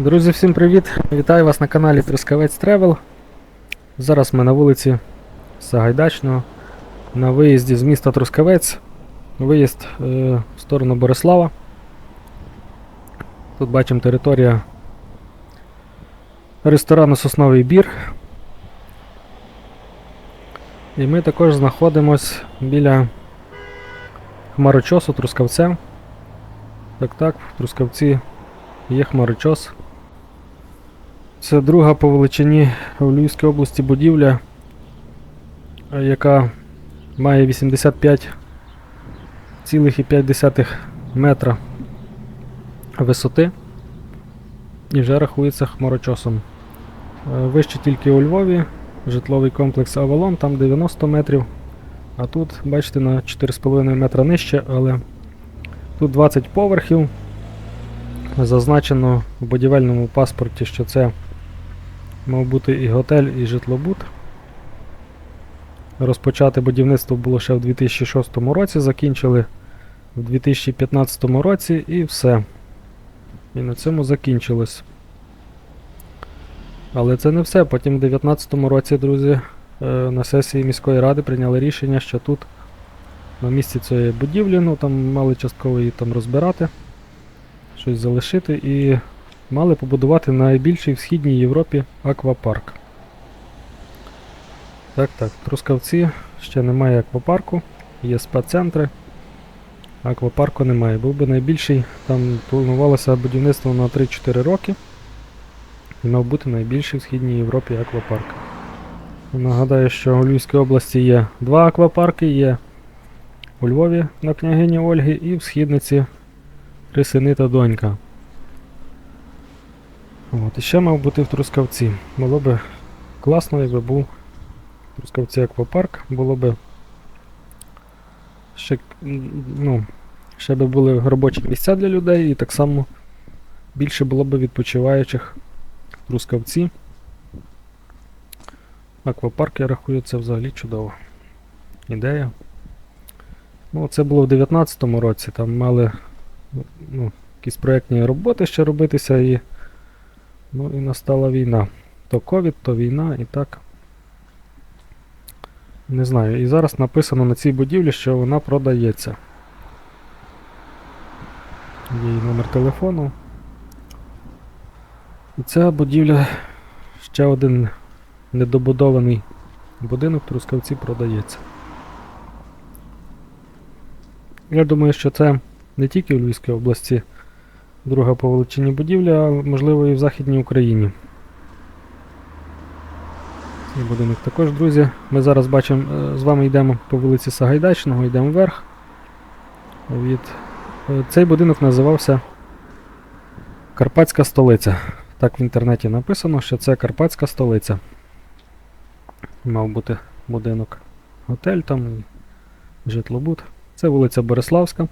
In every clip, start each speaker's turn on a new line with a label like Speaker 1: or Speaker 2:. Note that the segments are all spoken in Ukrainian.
Speaker 1: Друзі, всім привіт! Вітаю вас на каналі Трускавець Тревел. Зараз ми на вулиці Сагайдачного, на виїзді з міста Трускавець. Виїзд е, в сторону Борислава. Тут бачимо територія ресторану Сосновий Бір. І ми також знаходимось біля хмарочосу Трускавця. Так, так, в Трускавці є хмарочос. Це друга по величині у Львівській області будівля, е, яка має 85,5 метра висоти і вже рахується хмарочосом. Е, Вище тільки у Львові, житловий комплекс Авалон, там 90 метрів, а тут, бачите, на 4,5 метра нижче, але тут 20 поверхів. Зазначено в будівельному паспорті, що це мав бути і готель, і житлобут. Розпочати будівництво було ще в 2006 році, закінчили в 2015 році і все. І на цьому закінчилось. Але це не все. Потім в 2019 році, друзі, е, на сесії міської ради прийняли рішення, що тут на місці цієї будівлі, ну там мали частково її там розбирати щось залишити і мали побудувати найбільший в східній Європі аквапарк. Так, так, Трускавці ще немає аквапарку, є спа-центри. Аквапарку немає. Був би найбільший, там планувалося будівництво на 3-4 роки. І мав бути найбільший в східній Європі аквапарк. Нагадаю, що у Львівській області є два аквапарки, є у Львові на княгині Ольги і в Східниці Три сини та донька. От, і ще мав бути в Трускавці. Було би класно, якби був в Трускавці аквапарк, було би ще, ну, ще би були робочі місця для людей і так само більше було б відпочиваючих в Трускавці. Аквапарк, я рахую, це взагалі чудово. Ідея. Ну, це було в 19-му році, там мали ну, якісь проєктні роботи ще робитися і. Ну і настала війна. То ковід, то війна і так. Не знаю. І зараз написано на цій будівлі, що вона продається. Її номер телефону. І ця будівля ще один недобудований будинок Трускавці продається. Я думаю, що це не тільки у Львівській області друга по величині будівля, можливо і в Західній Україні. Цей будинок також, друзі. Ми зараз бачимо, е, з вами йдемо по вулиці Сагайдачного, йдемо вверх. Від... е, Цей будинок називався Карпатська столиця. Так в інтернеті написано, що це Карпатська столиця. Мав бути будинок. Готель там, житлобут. Це вулиця Бориславська.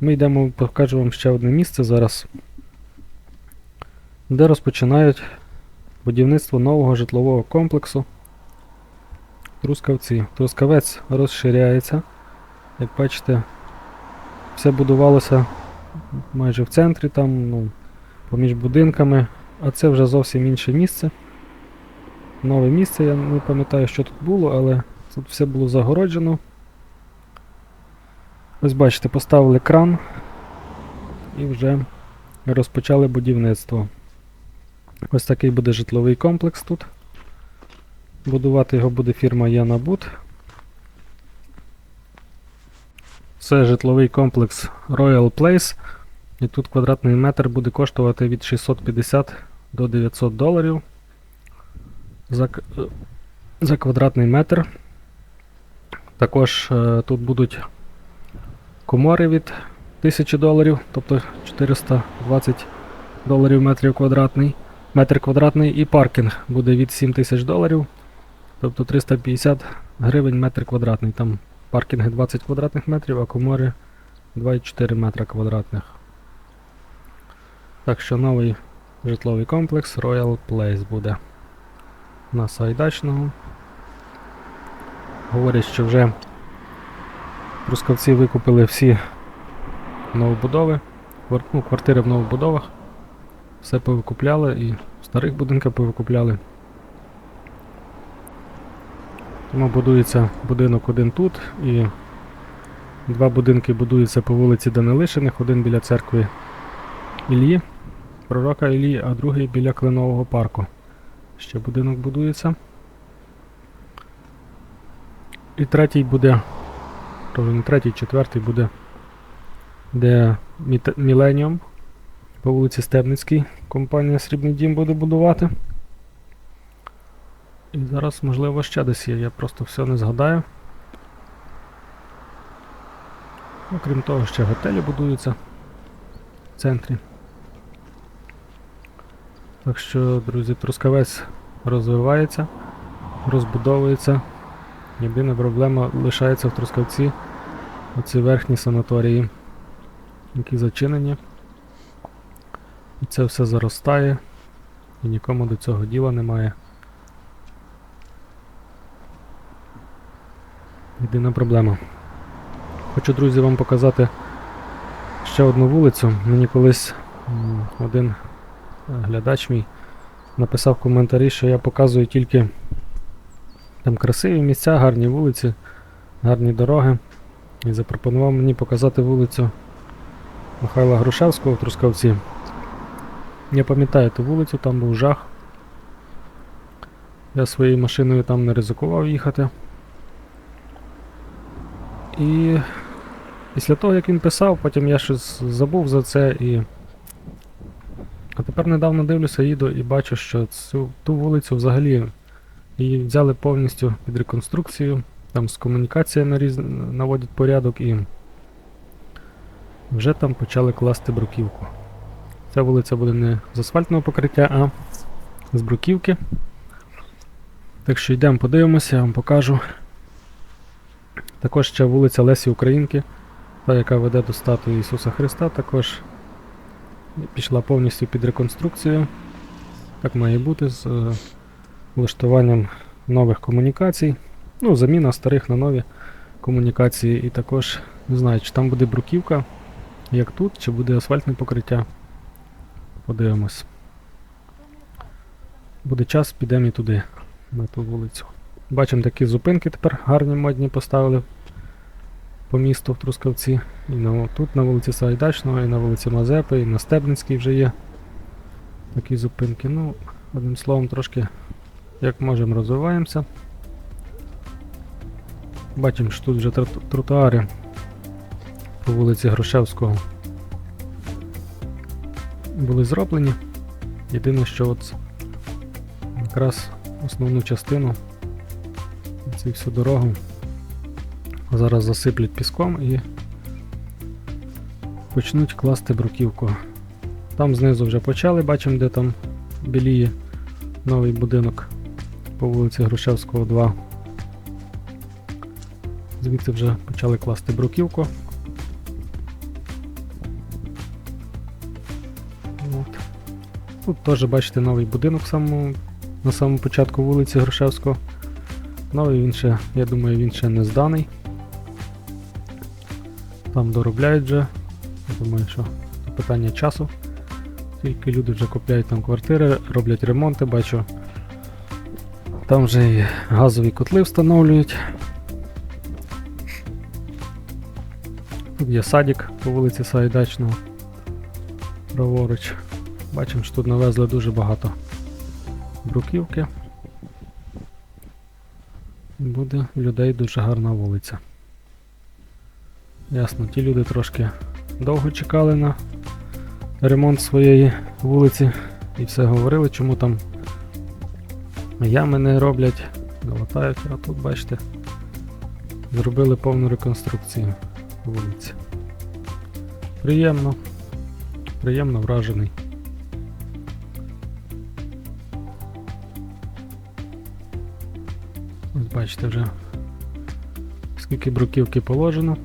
Speaker 1: Ми йдемо, покажу вам ще одне місце зараз, де розпочинають будівництво нового житлового комплексу. Трускавці. Трускавець розширяється. Як бачите, все будувалося майже в центрі, там, ну, поміж будинками, а це вже зовсім інше місце. Нове місце, я не пам'ятаю, що тут було, але тут все було загороджено. Ось бачите, поставили кран і вже розпочали будівництво. Ось такий буде житловий комплекс тут. Будувати його буде фірма Янабут. Це житловий комплекс Royal Place. І тут квадратний метр буде коштувати від 650 до 900 доларів за, за квадратний метр. Також е, тут будуть комори від 1000 доларів, тобто 420 доларів метрів квадратний, метр квадратний і паркінг буде від 7000 доларів, тобто 350 гривень метр квадратний. Там паркінги 20 квадратних метрів, а комори 2,4 метра квадратних. Так що новий житловий комплекс Royal Place буде на Сайдачного. Говорять, що вже Трускавці викупили всі новобудови, ну, квартири в новобудовах. все повикупляли і в старих будинках повикупляли. Тому будується будинок один тут і два будинки будуються по вулиці Данилишиних, один біля церкви Іллі, пророка Іллі, а другий біля Кленового парку. Ще будинок будується. І третій буде, тобто не третій, четвертий буде, де Міленіум по вулиці Стебницькій компанія Срібний Дім буде будувати. І зараз, можливо, ще десь є, я просто все не згадаю. Окрім того, ще готелі будуються в центрі. Так що, друзі, Трускавець розвивається, розбудовується. Єдина проблема лишається в Трускавці оці верхні санаторії, які зачинені. І це все заростає, і нікому до цього діла немає. Єдина проблема. Хочу, друзі, вам показати ще одну вулицю. Мені колись один е, глядач мій написав коментарі, що я показую тільки там красиві місця, гарні вулиці, гарні дороги. І запропонував мені показати вулицю Михайла Грушевського в Трускавці. Я пам'ятаю ту вулицю, там був жах. Я своєю машиною там не ризикував їхати. І після того, як він писав, потім я щось забув за це і. А тепер недавно дивлюся, їду і бачу, що цю ту вулицю взагалі її взяли повністю під реконструкцію. Там з комунікація наріз... наводять порядок і вже там почали класти бруківку. Ця вулиця буде не з асфальтного покриття, а з бруківки. Так що йдемо, подивимося, я вам покажу. Також ще вулиця Лесі Українки, та яка веде до статуї Ісуса Христа, також пішла повністю під реконструкцію. Так має бути з е, влаштуванням нових комунікацій. Ну, заміна старих на нові комунікації. І також не знаю, чи там буде бруківка, як тут, чи буде асфальтне покриття. Подивимось. Буде час, підемо і туди, на ту вулицю. Бачимо такі зупинки тепер гарні модні поставили по місту в Трускавці. І на, тут на вулиці Сайдачного, і на вулиці Мазепи, і на Стебницькій вже є такі зупинки. Ну, одним словом, трошки як можемо розвиваємося. Бачимо, що тут вже тротуари по вулиці Грушевського були зроблені. Єдине, що от якраз основну частину цю всю дорогу зараз засиплять піском і почнуть класти бруківку. Там знизу вже почали, бачимо, де там біліє новий будинок по вулиці Грушевського 2. Звідси вже почали класти бруківку. От. Тут теж бачите новий будинок самому, на самому початку вулиці Грушевського. Новий він ще, я думаю, він ще не зданий. Там доробляють вже. Я думаю, що це питання часу. Тільки люди вже купляють там квартири, роблять ремонти, бачу. Там вже і газові котли встановлюють. Є садик по вулиці Сайдачного. Праворуч. Бачимо, що тут навезли дуже багато бруківки. Буде людей дуже гарна вулиця. Ясно, ті люди трошки довго чекали на ремонт своєї вулиці і все говорили, чому там ями не роблять, латають, а тут, бачите, зробили повну реконструкцію вулиці. Приємно, приємно вражений. Ось бачите вже скільки бруківки положено.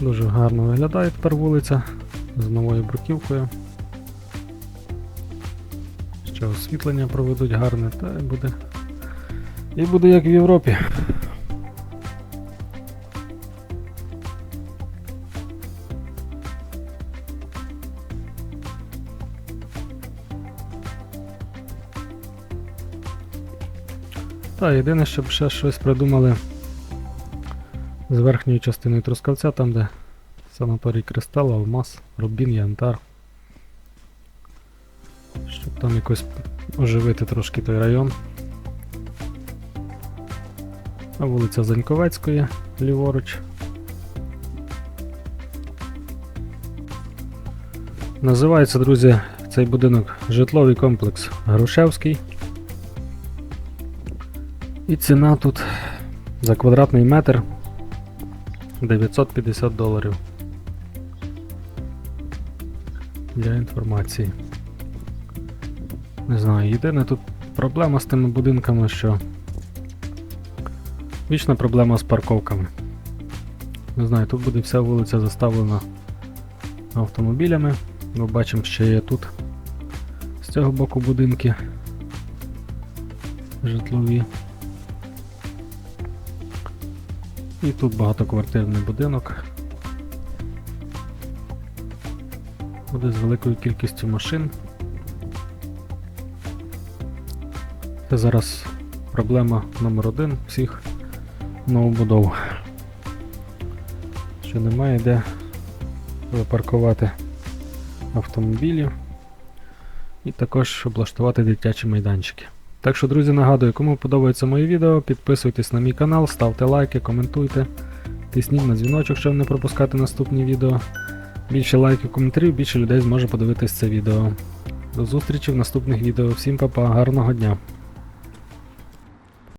Speaker 1: Дуже гарно виглядає тепер вулиця з новою бруківкою. Ще освітлення проведуть гарне, та і буде. І буде як в Європі. Та, єдине, щоб ще щось придумали з верхньої частини трускавця, там де санаторій Кристал, Алмаз, Рубін, Янтар. Щоб там якось оживити трошки той район. А вулиця Заньковецької, ліворуч. Називається, друзі, цей будинок житловий комплекс Грушевський. І ціна тут за квадратний метр 950 доларів. Для інформації. Не знаю, єдине тут проблема з тими будинками, що вічна проблема з парковками. Не знаю, тут буде вся вулиця заставлена автомобілями. Ми бачимо, що є тут з цього боку будинки житлові. І тут багатоквартирний будинок. Буде з великою кількістю машин. Це зараз проблема номер один всіх новобудов. Що немає де запаркувати автомобілі і також облаштувати дитячі майданчики. Так що, друзі, нагадую, кому подобається моє відео, підписуйтесь на мій канал, ставте лайки, коментуйте, тисніть на дзвіночок, щоб не пропускати наступні відео. Більше лайків, коментарів, більше людей зможе подивитись це відео. До зустрічі в наступних відео. Всім па-па, гарного дня!